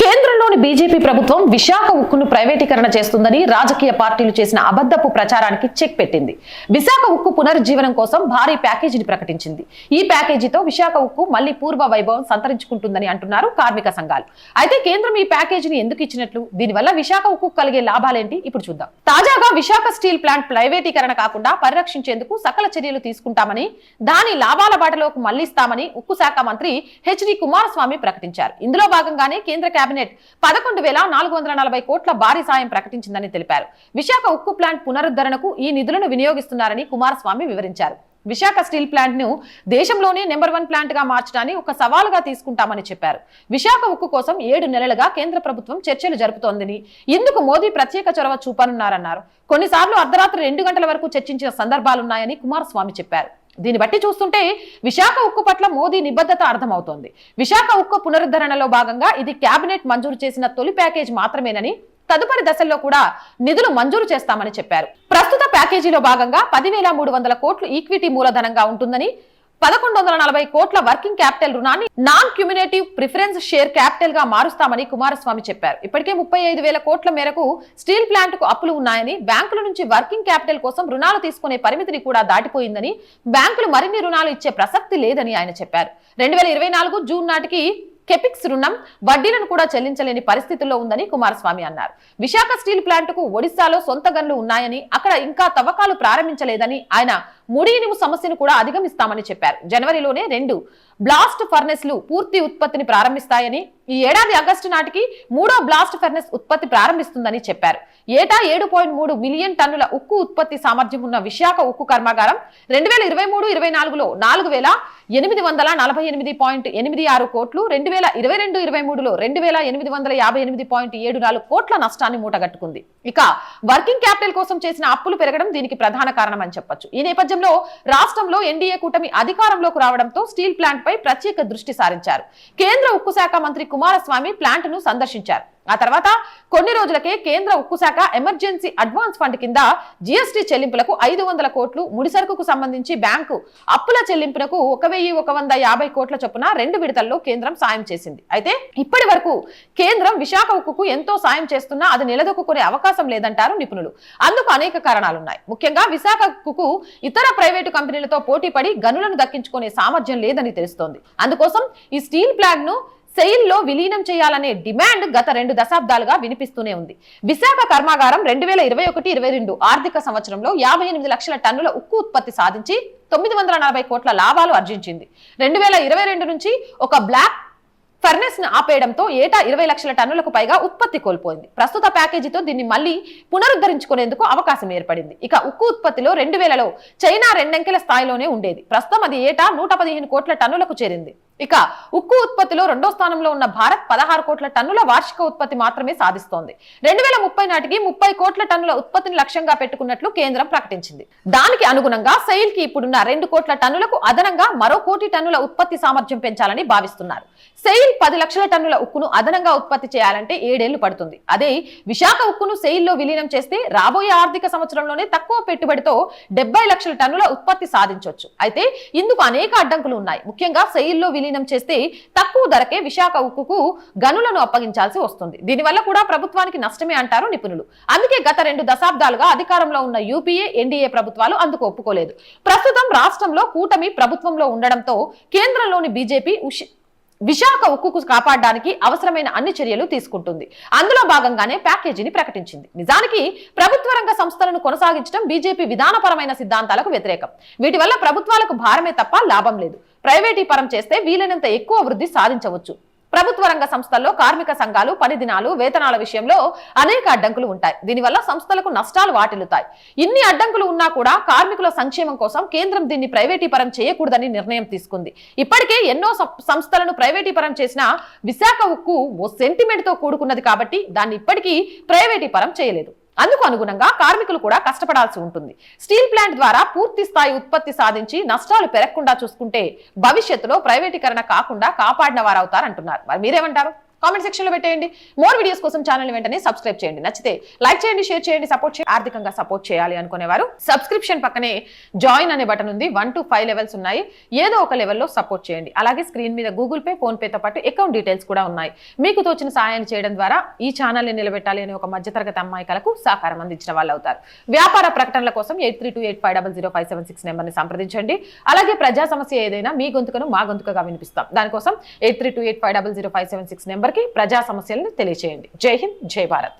కేంద్రంలోని బీజేపీ ప్రభుత్వం విశాఖ ఉక్కును ప్రైవేటీకరణ చేస్తుందని రాజకీయ పార్టీలు చేసిన అబద్ధపు ప్రచారానికి చెక్ పెట్టింది. విశాఖ ఉక్కు పునరుజ్జీవనం కోసం భారీ ప్యాకేజీని ప్రకటించింది. ఈ ప్యాకేజీతో విశాఖ ఉక్కు మళ్ళీ పూర్వ వైభవం సంతరించుకుంటుందని అంటున్నారు కార్మిక సంఘాలు. అయితే కేంద్రం ఈ ప్యాకేజీని ఎందుకు ఇచ్చినట్లు? దీనివల్ల విశాఖ ఉక్కు కలిగే లాభాలేంటి? ఇప్పుడు చూద్దాం. తాజాగా విశాఖ స్టీల్ ప్లాంట్ ప్రైవేటీకరణ కాకుండా పరిరక్షించేందుకు సకల చర్యలు తీసుకుంటామని దాని లాభాల బాటలోకి మళ్ళిస్తామని ఉక్కు శాఖ మంత్రి హెచ్డి కుమారస్వామి ప్రకటించారు. ఇందులో భాగంగానే కేంద్ర కేబినెట్. పదకొండు వేల నాలుగు వందల నలభై కోట్ల భారీ సాయం ప్రకటించిందని తెలిపారు. విశాఖ ఉక్కు ప్లాంట్ పునరుద్ధరణకు ఈ నిధులను వినియోగిస్తున్నారని కుమారస్వామి వివరించారు. విశాఖ స్టీల్ ప్లాంట్ను దేశంలోనే నెంబర్ వన్ ప్లాంట్గా మార్చడాన్ని ఒక సవాలుగా తీసుకుంటామని చెప్పారు. విశాఖ ఉక్కు కోసం ఏడు నెలలుగా కేంద్ర ప్రభుత్వం చర్చలు జరుపుతోందని ఇందుకు మోదీ ప్రత్యేక చొరవ చూపనున్నారన్నారు. కొన్నిసార్లు అర్ధరాత్రి రెండు గంటల వరకు చర్చించిన సందర్భాలున్నాయని కుమారస్వామి చెప్పారు. దీన్ని బట్టి చూస్తుంటే విశాఖ ఉక్కు పట్ల మోదీ నిబద్ధత అర్థమవుతోంది. విశాఖ ఉక్కు పునరుద్ధరణలో భాగంగా ఇది కేబినెట్ మంజూరు చేసిన తొలి ప్యాకేజ్ మాత్రమేనని తదుపరి దశల్లో కూడా నిధులు మంజూరు చేస్తామని చెప్పారు. ప్రస్తుత ప్యాకేజీలో భాగంగా పదివేల మూడు వందల కోట్లు ఈక్విటీ మూలధనంగా ఉంటుందని పదకొండు వందల నలభై కోట్ల వర్కింగ్ క్యాపిటల్ రుణాన్ని నాన్ క్యూమినేటివ్ ప్రిఫరెన్స్ షేర్ క్యాపిటల్గా మారుస్తామని కుమారస్వామి చెప్పారు. ఇప్పటికే ముప్పై ఐదు వేల కోట్ల మేరకు స్టీల్ ప్లాంట్కు అప్పులు ఉన్నాయని బ్యాంకుల నుంచి వర్కింగ్ క్యాపిటల్ కోసం రుణాలు తీసుకునే పరిమితిని కూడా దాటిపోయిందని బ్యాంకులు మరిన్ని రుణాలు ఇచ్చే ప్రసక్తి లేదని ఆయన చెప్పారు. రెండు వేల ఇరవై నాలుగు జూన్ నాటికి కెపిక్స్ రుణం వడ్డీలను కూడా చెల్లించలేని పరిస్థితుల్లో ఉందని కుమారస్వామి అన్నారు. విశాఖ స్టీల్ ప్లాంట్కు ఒడిశాలో సొంత గన్లు ఉన్నాయని అక్కడ ఇంకా తవ్వకాలు ప్రారంభించలేదని ఆయన ముడి ఇనుము సమస్యను కూడా అధిగమిస్తామని చెప్పారు. జనవరిలోనే రెండు బ్లాస్ట్ ఫర్నెస్లు పూర్తి ఉత్పత్తిని ప్రారంభిస్తాయని ఈ ఏడాది ఆగస్టు నాటికి మూడో బ్లాస్ట్ ఫర్నెస్ ఉత్పత్తి ప్రారంభిస్తుందని చెప్పారు. ఏటా ఏడు పాయింట్ మూడు మిలియన్ టన్నుల ఉక్కు ఉత్పత్తి సామర్థ్యం ఉన్న విశాఖ ఉక్కు కర్మాగారం రెండు వేల ఇరవై మూడు ఇరవై నాలుగులో నాలుగు వేల ఎనిమిది వందల నలభై ఎనిమిది పాయింట్ ఎనిమిది ఆరు కోట్లు రెండు వేల ఇరవై రెండు ఇరవై మూడులో రెండు వేల ఎనిమిది వందల యాభై ఎనిమిది పాయింట్ ఏడు నాలుగు కోట్ల నష్టాన్ని మూటగట్టుకుంది. ఇక వర్కింగ్ క్యాపిటల్ కోసం చేసిన అప్పులు పెరగడం దీనికి ప్రధాన కారణం అని చెప్పొచ్చు. ఈ నేపథ్యంలో రాష్ట్రంలో ఎన్డీఏ కూటమి అధికారంలోకి రావడంతో స్టీల్ ప్లాంట్ పై ప్రత్యేక దృష్టి సారించారు. కేంద్ర ఉక్కు శాఖ మంత్రి కుమారస్వామి ప్లాంట్ను సందర్శించారు. ఆ తర్వాత కొన్ని రోజులకే కేంద్ర ఉక్కు శాఖ ఎమర్జెన్సీ అడ్వాన్స్ ఫండ్ కింద జీఎస్టీ చెల్లింపులకు ఐదు వందల కోట్లు ముడిసరుకుకు సంబంధించి బ్యాంకు అప్పుల చెల్లింపులకు ఒక వెయ్యి ఒక వంద యాభై కోట్ల చొప్పున రెండు విడతల్లో కేంద్రం సాయం చేసింది. అయితే ఇప్పటి వరకు కేంద్రం విశాఖ ఉక్కుకు ఎంతో సాయం చేస్తున్నా అది నిలదొక్కునే అవకాశం లేదంటారు నిపుణులు. అందుకు అనేక కారణాలున్నాయి. ముఖ్యంగా విశాఖ ఉక్కుకు ఇతర ప్రైవేటు కంపెనీలతో పోటీపడి గనులను దక్కించుకునే సామర్థ్యం లేదని తెలుస్తోంది. అందుకోసం ఈ స్టీల్ ప్లాంట్ను సెయిల్లో విలీనం చేయాలనే డిమాండ్ గత రెండు దశాబ్దాలుగా వినిపిస్తూనే ఉంది. విశాఖ కర్మాగారం రెండు వేల ఇరవై ఒకటి ఇరవై రెండు ఆర్థిక సంవత్సరంలో యాభై ఎనిమిది లక్షల టన్నుల ఉక్కు ఉత్పత్తి సాధించి తొమ్మిది వందల నలభై కోట్ల లాభాలు ఆర్జించింది. రెండు వేల ఇరవై రెండు నుంచి ఒక బ్లాక్ ఫర్నెస్ను ఆపేయడంతో ఏటా ఇరవై లక్షల టన్నులకు పైగా ఉత్పత్తి కోల్పోయింది. ప్రస్తుత ప్యాకేజీతో దీన్ని మళ్ళీ పునరుద్ధరించుకునేందుకు అవకాశం ఏర్పడింది. ఇక ఉక్కు ఉత్పత్తిలో రెండు వేలలో చైనా రెండంకెల స్థాయిలోనే ఉండేది. ప్రస్తుతం అది ఏటా నూట పదిహేను కోట్ల టన్నులకు చేరింది. ఇక ఉక్కు ఉత్పత్తిలో రెండో స్థానంలో ఉన్న భారత్ పదహారు కోట్ల టన్నుల వార్షిక ఉత్పత్తి మాత్రమే సాధిస్తోంది. రెండు వేల ముప్పై నాటికి ముప్పై కోట్ల టన్నుల ఉత్పత్తిని లక్ష్యంగా పెట్టుకున్నట్లు కేంద్రం ప్రకటించింది. దానికి అనుగుణంగా సెయిల్కి ఇప్పుడున్న రెండు కోట్ల టన్నులకు అదనంగా మరో కోటి టన్నుల ఉత్పత్తి సామర్థ్యం పెంచాలని భావిస్తున్నారు. సెయిల్ పది లక్షల టన్నుల ఉక్కును అదనంగా ఉత్పత్తి చేయాలంటే ఏడేళ్ళు పడుతుంది. అదే విశాఖ ఉక్కును సెయిల్లో విలీనం చేస్తే రాబోయే ఆర్థిక సంవత్సరంలోనే తక్కువ పెట్టుబడితో డెబ్బై లక్షల టన్నుల ఉత్పత్తి సాధించవచ్చు అయితే ఇందుకు అనేక అడ్డంకులు ఉన్నాయి. ముఖ్యంగా సెయిల్లో విలీనం చేస్తే తక్కువ ధరకే విశాఖ ఉక్కుకు గనులను అప్పగించాల్సి వస్తుంది. దీనివల్ల కూడా ప్రభుత్వానికి నష్టమే అంటారు నిపుణులు. అందుకే గత రెండు దశాబ్దాలుగా అధికారంలో ఉన్న యూపీఏ ఎన్డీఏ ప్రభుత్వాలు అందుకు ఒప్పుకోలేదు. ప్రస్తుతం రాష్ట్రంలో కూటమి ప్రభుత్వంలో ఉండడంతో కేంద్రంలోని బీజేపీ విశాఖ ఉక్కుకు కాపాడడానికి అవసరమైన అన్ని చర్యలు తీసుకుంటుంది. అందులో భాగంగానే ప్యాకేజీని ప్రకటించింది. నిజానికి ప్రభుత్వ రంగ సంస్థలను కొనసాగించడం బీజేపీ విధానపరమైన సిద్ధాంతాలకు వ్యతిరేకం. వీటి వల్ల ప్రభుత్వాలకు భారమే తప్ప లాభం లేదు. ప్రైవేటీపరం చేస్తే వీలైనంత ఎక్కువ వృద్ధి సాధించవచ్చు. ప్రభుత్వ రంగ సంస్థల్లో కార్మిక సంఘాలు పని దినాలు వేతనాల విషయంలో అనేక అడ్డంకులు ఉంటాయి. దీనివల్ల సంస్థలకు నష్టాలు వాటిల్లుతాయి. ఇన్ని అడ్డంకులు ఉన్నా కూడా కార్మికుల సంక్షేమం కోసం కేంద్రం దీన్ని ప్రైవేటీపరం చేయకూడదని నిర్ణయం తీసుకుంది. ఇప్పటికే ఎన్నో సంస్థలను ప్రైవేటీపరం చేసిన విశాఖ ఉక్కు ఓ సెంటిమెంట్తో కూడుకున్నది కాబట్టి దాన్ని ఇప్పటికీ ప్రైవేటీపరం చేయలేదు. అందుకు అనుగుణంగా కార్మికులు కూడా కష్టపడాల్సి ఉంటుంది. స్టీల్ ప్లాంట్ ద్వారా పూర్తి స్థాయి ఉత్పత్తి సాధించి నష్టాలు పెరగకుండా చూసుకుంటే భవిష్యత్తులో ప్రైవేటీకరణ కాకుండా కాపాడిన వారవుతారంటున్నారు. మరి మీరేమంటారు? కామెంట్ సెక్షన్లో పెట్టేయండి. మోర్ వీడియోస్ కోసం ఛానల్ వెంటనే సబ్స్క్రైబ్ చేయండి. నచ్చితే లైక్ చేయండి షేర్ చేయండి సపోర్ట్ చేయండి ఆర్థికంగా సపోర్ట్ చేయాలి అనుకునేవారు. సబ్స్క్రిప్షన్ పక్కనే జాయిన్ అనే బటన్ ఉంది. వన్ టు ఫైవ్ లెవెల్స్ ఉన్నాయి. ఏదో ఒక లెవెల్లో సపోర్ట్ చేయండి. అలాగే స్క్రీన్ మీద గూగుల్ పే ఫోన్ పేతో పాటు అకౌంట్ డీటెయిల్స్ కూడా ఉన్నాయి. మీకు తోచిన సాయాన్ని చేయడం ద్వారా ఈ ఛానల్ని నిలబెట్టాలి అనే ఒక మధ్యతరగతి అమ్మాయికలకు సహకారం అందించిన వాళ్ళు అవుతారు. వ్యాపార ప్రకటనల కోసం eight three two eight five double zero five seven six నెంబర్ని సంప్రదించండి. అలాగే ప్రజా సమస్య ఏదైనా మీ గొంతుకను మా గొంతుకగా వినిపిస్తాం. దానికోసం eight three two eight five double zero five seven six number నెంబర్కి ప్రజా సమస్యలను తెలియజేయండి జై హింద్ జై భారత్.